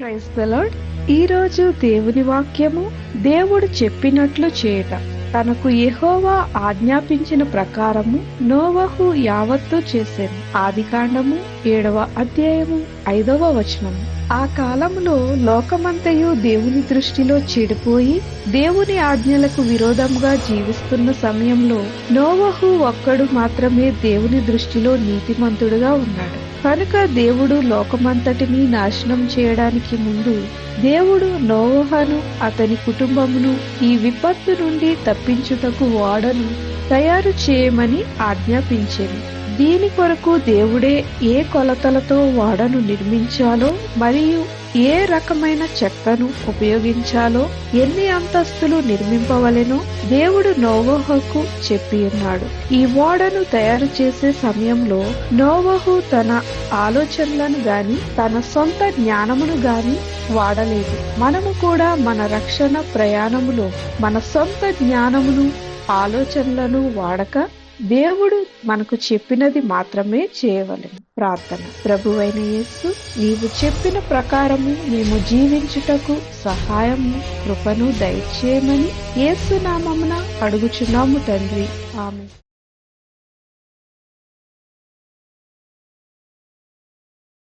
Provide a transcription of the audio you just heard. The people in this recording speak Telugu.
ప్రైజ్ ద ఈ రోజు దేవుని వాక్యము దేవుడు చెప్పినట్లు చేయట. తనకు యహోవా ఆజ్ఞాపించిన ప్రకారము నోవహు యావత్తు చేశాను ఆది కాండము ఏడవ అధ్యాయము ఐదవ వచనము. ఆ కాలములో లోకమంతయు దేవుని దృష్టిలో చెడిపోయి దేవుని ఆజ్ఞలకు విరోధముగా జీవిస్తున్న సమయంలో నోవహు ఒక్కడు మాత్రమే దేవుని దృష్టిలో నీతిమంతుడుగా ఉన్నాడు. కనుక దేవుడు లోకమంతటిని నాశనం చేయడానికి ముందు దేవుడు నోవహను అతని కుటుంబమును ఈ విపత్తు నుండి తప్పించుటకు వాడను తయారు చేయమని ఆజ్ఞాపించింది దీని కొరకు దేవుడే ఏ కొలతలతో వాడను నిర్మించాలో మరియు ఏ రకమైన చెక్కను ఉపయోగించాలో ఎన్ని అంతస్తులు నిర్మింపవలెనో దేవుడు నోవహకు చెప్పి ఉన్నాడు. ఈ ఓడను తయారు చేసే సమయంలో నోవహు తన ఆలోచనలను గాని తన సొంత జ్ఞానమును గాని వాడలేదు. మనము కూడా మన రక్షణ ప్రయాణములో మన సొంత జ్ఞానమును ఆలోచనలను వాడక దేవుడు మనకు చెప్పినది మాత్రమే చేయవలెను. ప్రార్థన. ప్రభువైన యేసు నీవు చెప్పిన ప్రకారము మేము జీవించుటకు సహాయము కృపను దయచేయమని యేసు నామమున అడుగుచున్నాము తండ్రి. ఆమె